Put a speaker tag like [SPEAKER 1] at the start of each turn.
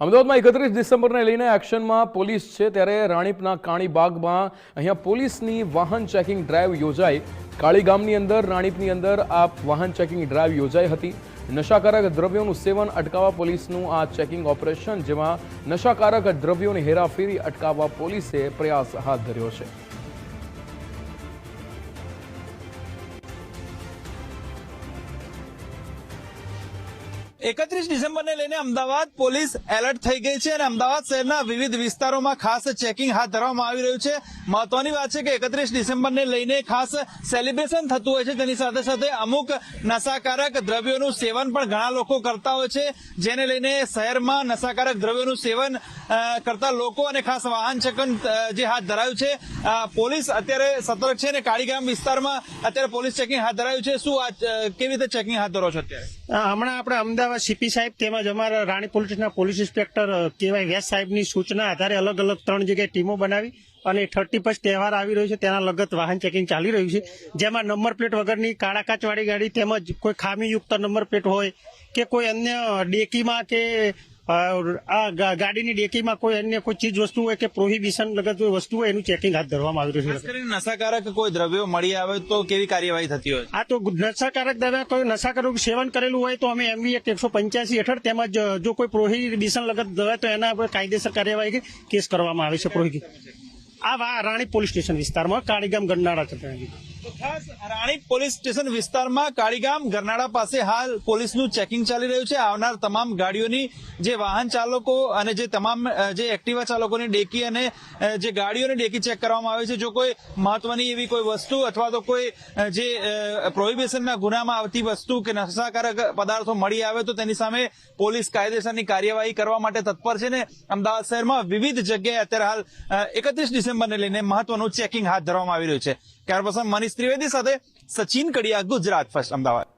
[SPEAKER 1] અમદાવાદમાં એકત્રીસ ડિસેમ્બરને લઈને એક્શનમાં પોલીસ છે ત્યારે રાણીપના કાણી બાગમાં અહીંયા પોલીસની વાહન ચેકિંગ ડ્રાઈવ યોજાઈ. કાળી ગામની અંદર, રાણીપની અંદર આ વાહન ચેકિંગ ડ્રાઈવ યોજાઈ હતી. નશાકારક દ્રવ્યોનું સેવન અટકાવવા પોલીસનું આ ચેકિંગ ઓપરેશન, જેમાં નશાકારક દ્રવ્યોની હેરાફેરી અટકાવવા પોલીસે પ્રયાસ હાથ ધર્યો છે.
[SPEAKER 2] એકત્રીસ ડિસેમ્બરને લઈને અમદાવાદ પોલીસ એલર્ટ થઈ ગઈ છે અને અમદાવાદ શહેરના વિવિધ વિસ્તારોમાં ખાસ ચેકિંગ હાથ ધરવામાં આવી રહ્યું છે. મહત્વની વાત છે કે એકત્રીસ ડિસેમ્બરને લઈને ખાસ સેલિબ્રેશન થતું હોય છે. તેની સાથે સાથે અમુક નશાકારક દ્રવ્યોનું સેવન પણ ઘણા લોકો કરતા હોય છે. જેને લઈને શહેરમાં નશાકારક દ્રવ્યોનું સેવન કરતા લોકો અને ખાસ વાહન ચેકન જે હાથ ધરાયું છે. પોલીસ અત્યારે સતર્ક છે અને કાળીગામ વિસ્તારમાં અત્યારે પોલીસ ચેકિંગ હાથ ધરાયું છે. શું કેવી રીતે ચેકિંગ હાથ ધરો છો અત્યારે?
[SPEAKER 3] હમણાં આપણે અમદાવાદ સીપી સાહેબ તેમજ અમારા રાણી પોલીસના પોલીસ ઇન્સ્પેક્ટર કેવાય વ્યાસ સાહેબની સૂચના આધારે અલગ અલગ ત્રણ જગ્યાએ ટીમો બનાવી અને થર્ટી ફર્સ્ટ તહેવાર આવી રહ્યો છે. તેના લગત વાહન ચેકિંગ ચાલી રહ્યું છે. જેમાં નંબર પ્લેટ વગરની કાળા કાચવાળી ગાડી તેમજ કોઈ ખામીયુક્ત નંબર પ્લેટ હોય કે કોઈ અન્ય ડેકીમાં કે આ ગાડીની ડેકીમાં કોઈ અન્ય કોઈ ચીજ વસ્તુ હોય કે પ્રોહિબિશન લગત કોઈ વસ્તુ હોય એનું ચેકિંગ હાથ ધરવામાં આવી રહ્યું છે
[SPEAKER 2] નશાકારક કોઈ દ્રવ્યો મળી આવે તો કેવી કાર્યવાહી થતી હોય?
[SPEAKER 3] આ તો નશાકારક દવા કોઈ નશાકારક સેવન કરેલું હોય તો અમે એમવી એક એકસો પંચ્યાસી હેઠળ તેમજ જો કોઈ પ્રોહિબિશન લગત દવા તો એના પર કાયદેસર કાર્યવાહી કેસ કરવામાં આવે છે પ્રોહિબિ આ વા રાણી પોલીસ સ્ટેશન વિસ્તારમાં કાળીગામ ગરનાળા ચક્રની
[SPEAKER 2] તો ખાસ રાણી પોલીસ સ્ટેશન વિસ્તારમાં કાળીગામ ગરનાળા પાસે હાલ પોલીસનું ચેકિંગ ચાલી રહ્યું છે. આવનાર તમામ ગાડીઓની જે વાહન ચાલકો અને જે તમામ જે એક્ટિવા ચાલકોની ડેકી અને જે ગાડીઓની ડેકી ચેક કરવામાં આવે છે. જો કોઈ મહત્વની એવી કોઈ વસ્તુ અથવા તો કોઈ જે પ્રોહિબિશનના ગુનામાં આવતી વસ્તુ કે નશાકારક પદાર્થો મળી આવે તો તેની સામે પોલીસ કાયદેસરની કાર્યવાહી કરવા માટે તત્પર છે ને અમદાવાદ શહેરમાં વિવિધ જગ્યાએ અત્યારે હાલ એકત્રીસ ડિસેમ્બરને લઈને મહત્વનું ચેકિંગ હાથ ધરવામાં આવી રહ્યું છે. ત્યાર પછી મનીષ ત્રિવેદી સાથે સચિન કડિયા ગુજરાત ફર્સ્ટ અમદાવાદ.